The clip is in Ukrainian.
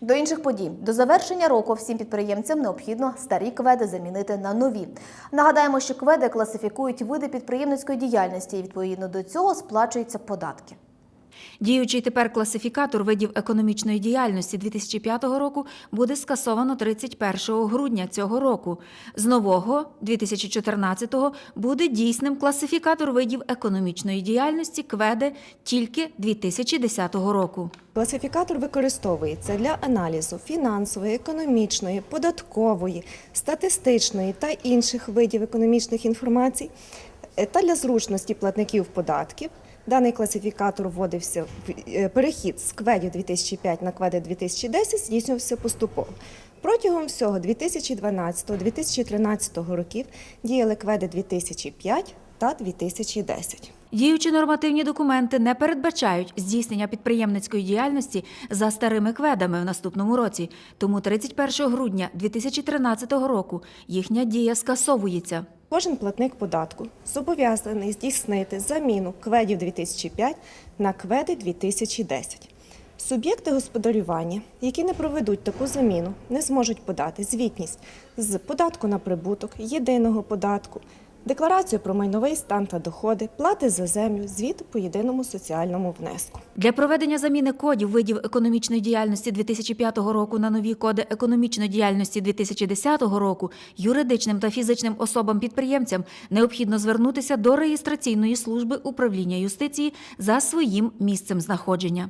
До інших подій до завершення року всім підприємцям необхідно старі кведи замінити на нові. Нагадаємо, що кведи класифікують види підприємницької діяльності і відповідно до цього сплачуються податки. Діючий тепер класифікатор видів економічної діяльності 2005 року буде скасовано 31 грудня цього року. З нового 2014-го буде дійсним класифікатор видів економічної діяльності КВЕДи тільки 2010 року. Класифікатор використовується для аналізу фінансової, економічної, податкової, статистичної та інших видів економічних інформацій та для зручності платників податків. Даний класифікатор вводився в е, перехід з кведів 2005 на кведи 2010 здійснювався поступово. Протягом всього 2012-2013 років діяли кведи 2005 та 2010. Діючі нормативні документи не передбачають здійснення підприємницької діяльності за старими кведами в наступному році, тому 31 грудня 2013 року їхня дія скасовується. Кожен платник податку зобов'язаний здійснити заміну кведів 2005 на кведи 2010. Суб'єкти господарювання, які не проведуть таку заміну, не зможуть подати звітність з податку на прибуток, єдиного податку, декларацію про майновий стан та доходи, плати за землю, звіт по єдиному соціальному внеску. Для проведення заміни кодів видів економічної діяльності 2005 року на нові коди економічної діяльності 2010 року юридичним та фізичним особам-підприємцям необхідно звернутися до реєстраційної служби управління юстиції за своїм місцем знаходження.